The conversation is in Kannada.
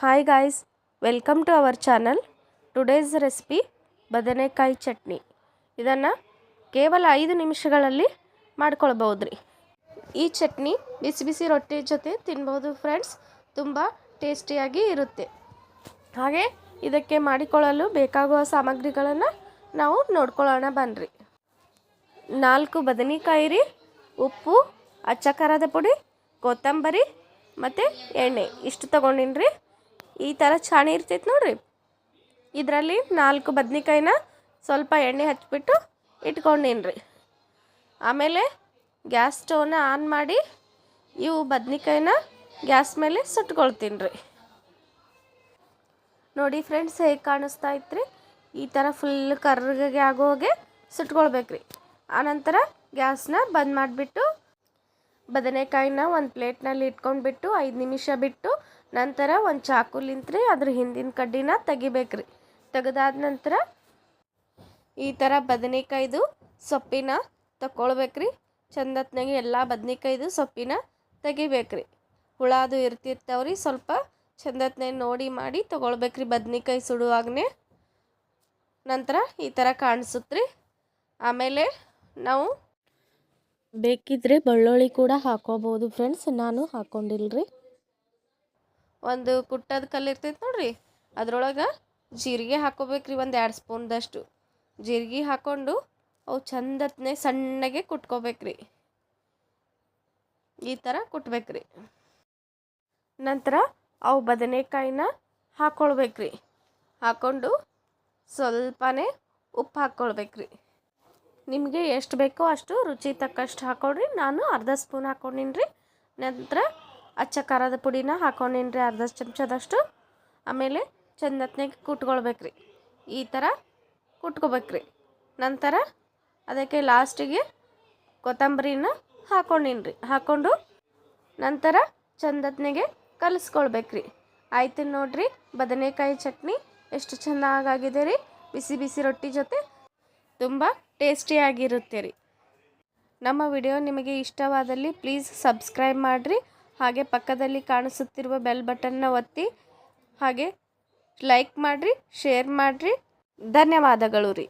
Hi guys welcome to our channel today's recipe ಬದನೆಕಾಯಿ ಚಟ್ನಿ. ಇದನ್ನು ಕೇವಲ ಐದು ನಿಮಿಷಗಳಲ್ಲಿ ಮಾಡ್ಕೊಳ್ಬೋದು ರೀ ಈ ಚಟ್ನಿ ಬಿಸಿ ಬಿಸಿ ರೊಟ್ಟಿ ಜೊತೆ ತಿನ್ಬೋದು ಫ್ರೆಂಡ್ಸ್ ತುಂಬ ಟೇಸ್ಟಿಯಾಗಿ ಇರುತ್ತೆ. ಹಾಗೆ ಇದಕ್ಕೆ ಮಾಡಿಕೊಳ್ಳಲು ಬೇಕಾಗುವ ಸಾಮಗ್ರಿಗಳನ್ನು ನಾವು ನೋಡ್ಕೊಳ್ಳೋಣ ಬನ್ನಿರಿ ನಾಲ್ಕು ಬದನೆಕಾಯಿ ರೀ, ಉಪ್ಪು, ಅಚ್ಚ ಖಾರದ ಪುಡಿ, ಕೊತ್ತಂಬರಿ ಮತ್ತು ಎಣ್ಣೆ. ಇಷ್ಟು ತೊಗೊಂಡಿನಿ ರೀ ಈ ಥರ ಛಾಣಿ ಇರ್ತೈತೆ ನೋಡ್ರಿ. ಇದರಲ್ಲಿ ನಾಲ್ಕು ಬದ್ನಿಕಾಯಿನ ಸ್ವಲ್ಪ ಎಣ್ಣೆ ಹಚ್ಚಿಬಿಟ್ಟು ಇಟ್ಕೊಂಡಿನ್ರಿ. ಆಮೇಲೆ ಗ್ಯಾಸ್ ಸ್ಟವ್ನ ಆನ್ ಮಾಡಿ ಇವು ಬದ್ನಿಕಾಯಿನ ಗ್ಯಾಸ್ ಮೇಲೆ ಸುಟ್ಕೊಳ್ತೀನಿ ರೀ ನೋಡಿ ಫ್ರೆಂಡ್ಸ್ ಹೇಗೆ ಕಾಣಿಸ್ತಾ ಇತ್ತು ಈ ಥರ ಫುಲ್ ಕರ್ರಗೆ ಆಗೋಗೆ ಸುಟ್ಕೊಳ್ಬೇಕು ರೀ ಆನಂತರ ಗ್ಯಾಸ್ನ ಬಂದ್ ಮಾಡಿಬಿಟ್ಟು ಬದನೆಕಾಯಿನ ಒಂದು ಪ್ಲೇಟ್ನಲ್ಲಿ ಇಟ್ಕೊಂಡ್ಬಿಟ್ಟು ಐದು ನಿಮಿಷ ಬಿಟ್ಟು ನಂತರ ಒಂದು ಚಾಕುಲಿಂತ್ರಿ ಅದ್ರ ಹಿಂದಿನ ಕಡ್ಡಿನ ತೆಗಿಬೇಕ್ರಿ. ತೆಗೆದಾದ ನಂತರ ಈ ಥರ ಬದನೆಕಾಯ್ದು ಸೊಪ್ಪಿನ ತಗೊಳ್ಬೇಕ್ರಿ ಚಂದತ್ನಾಗೆ ಎಲ್ಲ ಬದನೆಕಾಯ್ದು ಸೊಪ್ಪಿನ ತೆಗಿಬೇಕ್ರಿ. ಹುಳ ಅದು ಇರ್ತಿರ್ತಾವ್ರಿ, ಸ್ವಲ್ಪ ಚಂದತ್ನಾಗ ನೋಡಿ ಮಾಡಿ ತೊಗೊಳ್ಬೇಕ್ರಿ ಬದನೆಕಾಯಿ ಸುಡುವಾಗನೇ. ನಂತರ ಈ ಥರ ಕಾಣಿಸುತ್ತೆ ಆಮೇಲೆ ನಾವು ಬೇಕಿದ್ರೆ ಬೆಳ್ಳುಳ್ಳಿ ಕೂಡ ಹಾಕೋಬಹುದು ಫ್ರೆಂಡ್ಸ್ ನಾನು ಹಾಕೊಂಡಿಲ್ರಿ. ಒಂದು ಕುಟ್ಟದ ಕಲ್ಲು ಇರ್ತೈತೆ ನೋಡ್ರಿ. ಅದ್ರೊಳಗೆ ಜೀರಿಗೆ ಹಾಕೋಬೇಕ್ರಿ ಒಂದು ಎರಡು ಸ್ಪೂನ್ದಷ್ಟು. ಜೀರಿಗೆ ಹಾಕ್ಕೊಂಡು ಅವು ಚಂದತ್ನೆ ಸಣ್ಣಗೆ ಕುಟ್ಕೋಬೇಕ್ರಿ. ಈ ಥರ ಕುಟ್ಬೇಕ್ರಿ. ನಂತರ ಅವು ಬದನೆಕಾಯಿನ ಹಾಕ್ಕೊಳ್ಬೇಕ್ರಿ ಹಾಕ್ಕೊಂಡು ಸ್ವಲ್ಪನೇ ಉಪ್ಪು ಹಾಕ್ಕೊಳ್ಬೇಕ್ರಿ ನಿಮಗೆ ಎಷ್ಟು ಬೇಕೋ ಅಷ್ಟು ರುಚಿ ತಕ್ಕಷ್ಟು ಹಾಕೊಳ್ರಿ. ನಾನು ಅರ್ಧ ಸ್ಪೂನ್ ಹಾಕೊಂಡಿನ್ರಿ ರೀ. ನಂತರ ಅಚ್ಚ ಖಾರದ ಪುಡಿನ ಹಾಕೊಂಡಿನ್ರಿ ರೀ, ಅರ್ಧ ಚಮಚದಷ್ಟು. ಆಮೇಲೆ ಚಂದತ್ನಾಗ ಕುಟ್ಕೊಳ್ಬೇಕ್ರಿ ಈ ಥರ ಕುಟ್ಕೋಬೇಕ್ರಿ ನಂತರ ಅದಕ್ಕೆ ಲಾಸ್ಟಿಗೆ ಕೊತ್ತಂಬರಿನ ಹಾಕೊಂಡಿನ್ರಿ ಹಾಕ್ಕೊಂಡು ನಂತರ ಚಂದತ್ನಾಗೆ ಕಲಿಸ್ಕೊಳ್ಬೇಕ್ರಿ ಆಯ್ತು ನೋಡ್ರಿ, ಬದನೆಕಾಯಿ ಚಟ್ನಿ ಎಷ್ಟು ಚೆನ್ನಾಗಾಗಿದೆ ರೀ. ಬಿಸಿ ಬಿಸಿ ರೊಟ್ಟಿ ಜೊತೆ. ತುಂಬ ಟೇಸ್ಟಿಯಾಗಿರುತ್ತೆ ರೀ. ನಮ್ಮ ವಿಡಿಯೋ ನಿಮಗೆ ಇಷ್ಟವಾದಲ್ಲಿ ಪ್ಲೀಸ್ ಸಬ್ಸ್ಕ್ರೈಬ್ ಮಾಡಿರಿ. ಹಾಗೆ ಪಕ್ಕದಲ್ಲಿ ಕಾಣಿಸುತ್ತಿರುವ ಬೆಲ್ ಬಟನ್ನ ಒತ್ತಿ. ಹಾಗೆ ಲೈಕ್ ಮಾಡಿರಿ, ಶೇರ್ ಮಾಡಿರಿ. ಧನ್ಯವಾದಗಳು ರೀ.